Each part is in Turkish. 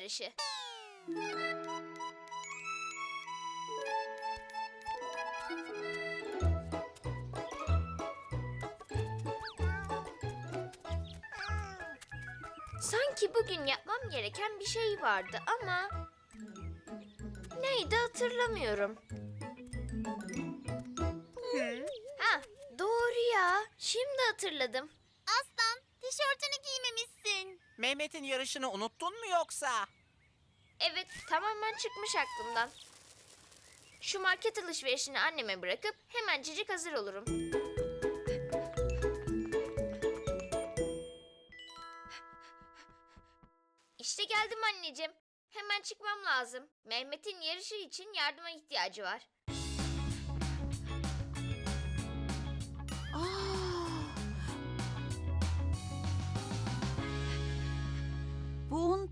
yarışı. Sanki bugün yapmam gereken bir şey vardı ama neydi hatırlamıyorum. Ha, doğru ya. Şimdi hatırladım. Aslan, tişörtünü giymemişsin. Mehmet'in yarışını unuttun mu yoksa? Evet, tamamen çıkmış aklımdan. Şu market alışverişini anneme bırakıp hemencecik hazır olurum. İşte geldim anneciğim. Hemen çıkmam lazım. Mehmet'in yarışı için yardıma ihtiyacı var.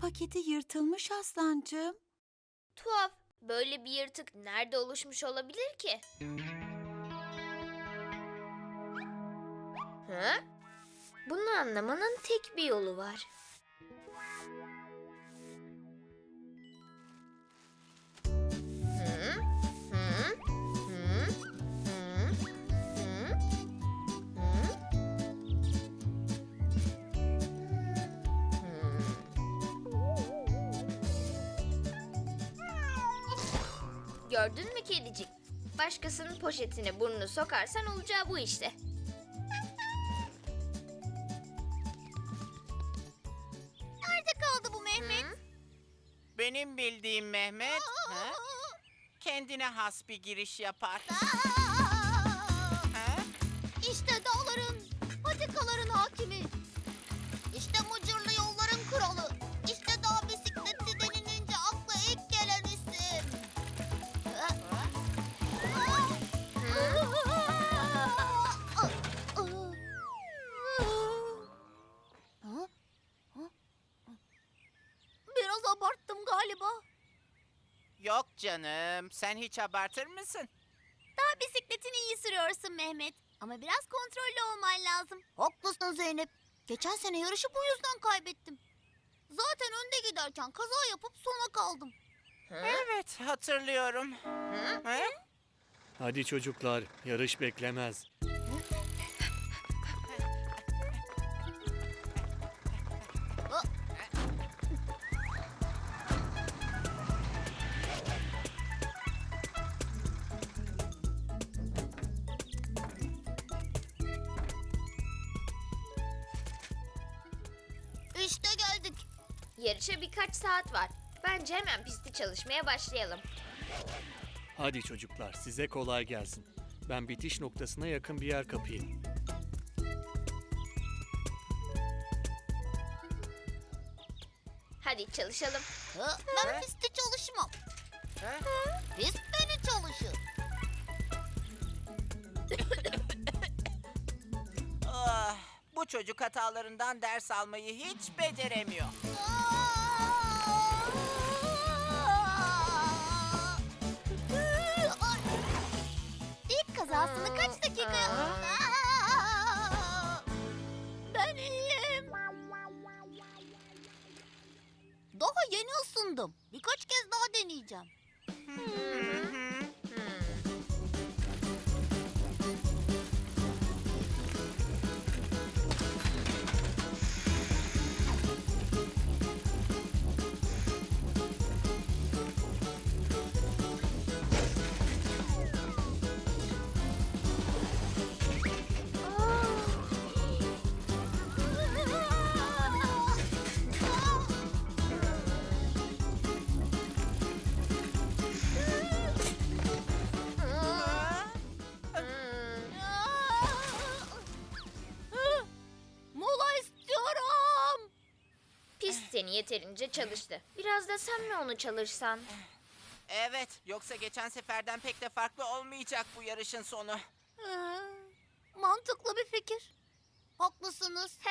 Paketi yırtılmış aslancığım. Tuhaf. Böyle bir yırtık nerede oluşmuş olabilir ki? Hı? Bunu anlamanın tek bir yolu var. Gördün mü kedicik? Başkasının poşetine burnunu sokarsan olacağı bu işte. Nerede kaldı bu Mehmet? Hı? Benim bildiğim Mehmet ha? kendine has bir giriş yapar. Ha? İşte dağların, patikaların hakimi. Canım sen hiç abartır mısın? Dağ bisikletini iyi sürüyorsun Mehmet. Ama biraz kontrollü olman lazım. Haklısın Zeynep. Geçen sene yarışı bu yüzden kaybettim. Zaten önde giderken kaza yapıp sona kaldım. Evet hatırlıyorum. Ha? Hadi çocuklar, yarış beklemez. Yarışa birkaç saat var. Bence hemen pisti çalışmaya başlayalım. Hadi çocuklar, size kolay gelsin. Ben bitiş noktasına yakın bir yer kapayım. Hadi çalışalım. Ha, Ben pistte çalışmam. Pist beni çalışır. Ah, bu çocuk hatalarından ders almayı hiç beceremiyor. Kazasını kaç dakika Ben iyiyim. Daha yeni ısındım. Birkaç kez daha deneyeceğim. Seni yeterince çalıştı. Biraz da sen mi onu çalışsan? Evet, yoksa geçen seferden pek de farklı olmayacak bu yarışın sonu. Ee, mantıklı bir fikir. Haklısınız.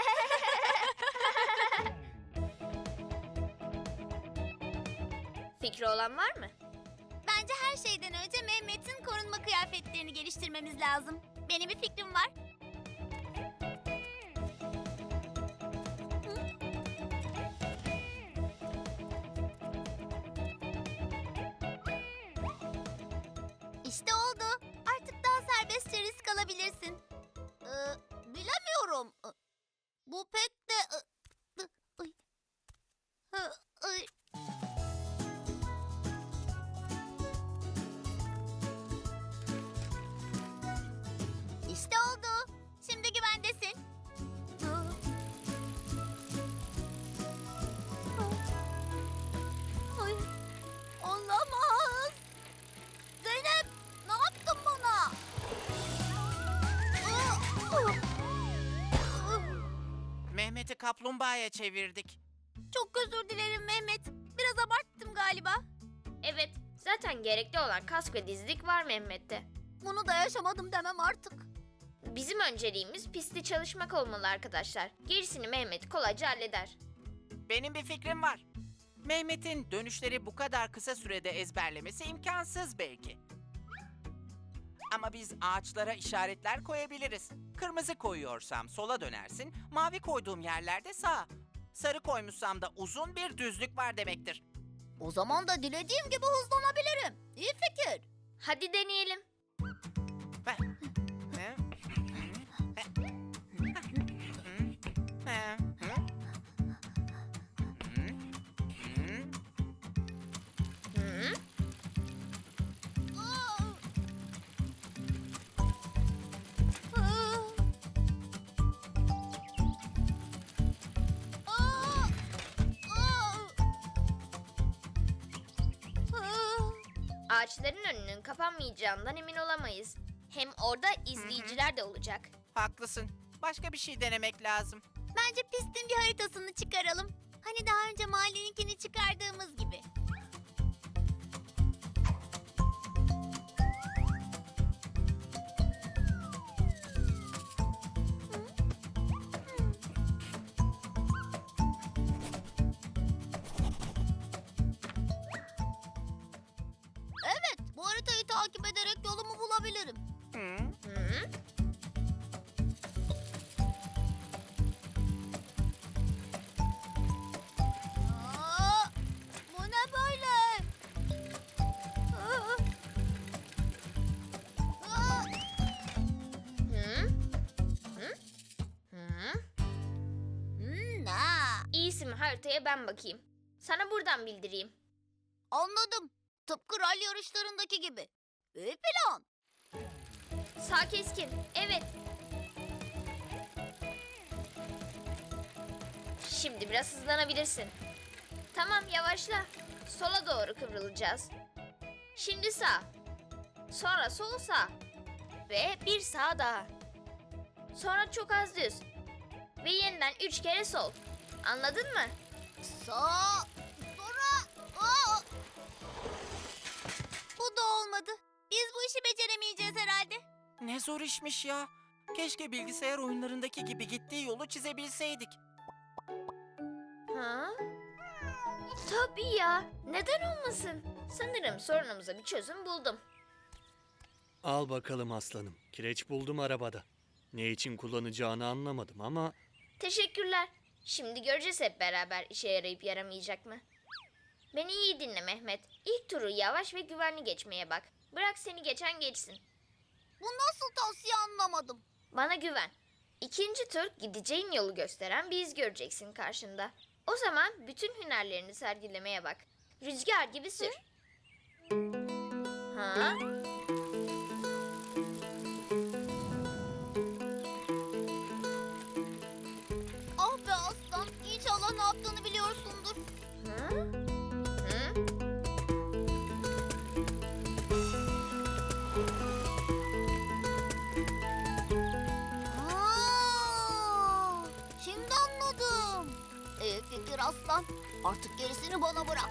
Fikri olan var mı? Bence her şeyden önce Mehmet'in korunma kıyafetlerini geliştirmemiz lazım. Benim bir fikrim var. Alabilirsin. Ee, bilemiyorum. Bu pek kaplumbağaya çevirdik. Çok özür dilerim Mehmet. Biraz abarttım galiba. Evet, zaten gerekli olan kask ve dizlik var Mehmet'te. Bunu da yaşamadım demem artık. Bizim önceliğimiz pisti çalışmak olmalı arkadaşlar. Gerisini Mehmet kolayca halleder. Benim bir fikrim var. Mehmet'in dönüşleri bu kadar kısa sürede ezberlemesi imkansız belki. Ama biz ağaçlara işaretler koyabiliriz. Kırmızı koyuyorsam sola dönersin, mavi koyduğum yerlerde sağa. Sarı koymuşsam da uzun bir düzlük var demektir. O zaman da dilediğim gibi hızlanabilirim. İyi fikir. Hadi deneyelim. Hı? Ağaçların önünün kapanmayacağından emin olamayız. Hem orada izleyiciler de olacak. Haklısın. Başka bir şey denemek lazım. Bence pistin bir haritasını çıkaralım. Hani daha önce mahalleninkini çıkardığımız gibi. Mi haritaya ben bakayım. Sana buradan bildireyim. Anladım. Tıpkı rally yarışlarındaki gibi. İyi plan. Sağ keskin. Evet. Şimdi biraz hızlanabilirsin. Tamam yavaşla. Sola doğru kıvrılacağız. Şimdi sağ. Sonra sol sağ. Ve bir sağ daha. Sonra çok az düz. Ve yeniden üç kere sol. Anladın mı? Sağ, sonra... Aa! Bu da olmadı. Biz bu işi beceremeyeceğiz herhalde. Ne zor işmiş ya. Keşke bilgisayar oyunlarındaki gibi gittiği yolu çizebilseydik. Ha? Tabii ya. Neden olmasın? Sanırım sorunumuza bir çözüm buldum. Al bakalım aslanım. Kireç buldum arabada. Ne için kullanacağını anlamadım ama Teşekkürler. Şimdi göreceğiz hep beraber işe yarayıp yaramayacak mı? Beni iyi dinle Mehmet. İlk turu yavaş ve güvenli geçmeye bak. Bırak seni geçen geçsin. Bu nasıl tavsiye anlamadım. Bana güven. İkinci tur gideceğin yolu gösteren bir iz göreceksin karşında. O zaman bütün hünerlerini sergilemeye bak. Rüzgar gibi sür. Ha? Biliyorsundur. Hı? Hı? Aa, şimdi anladım. İyi fikir aslan. Artık gerisini bana bırak.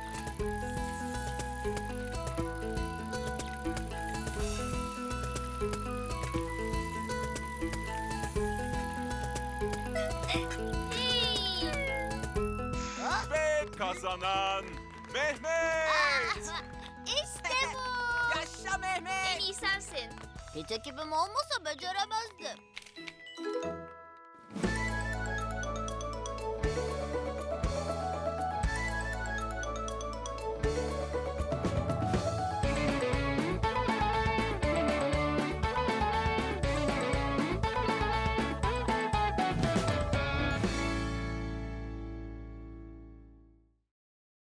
Kazanan Mehmet. işte bu. Yaşa En Mehmet! iyi sensin. Hiç ekibim olmasa beceremezdim.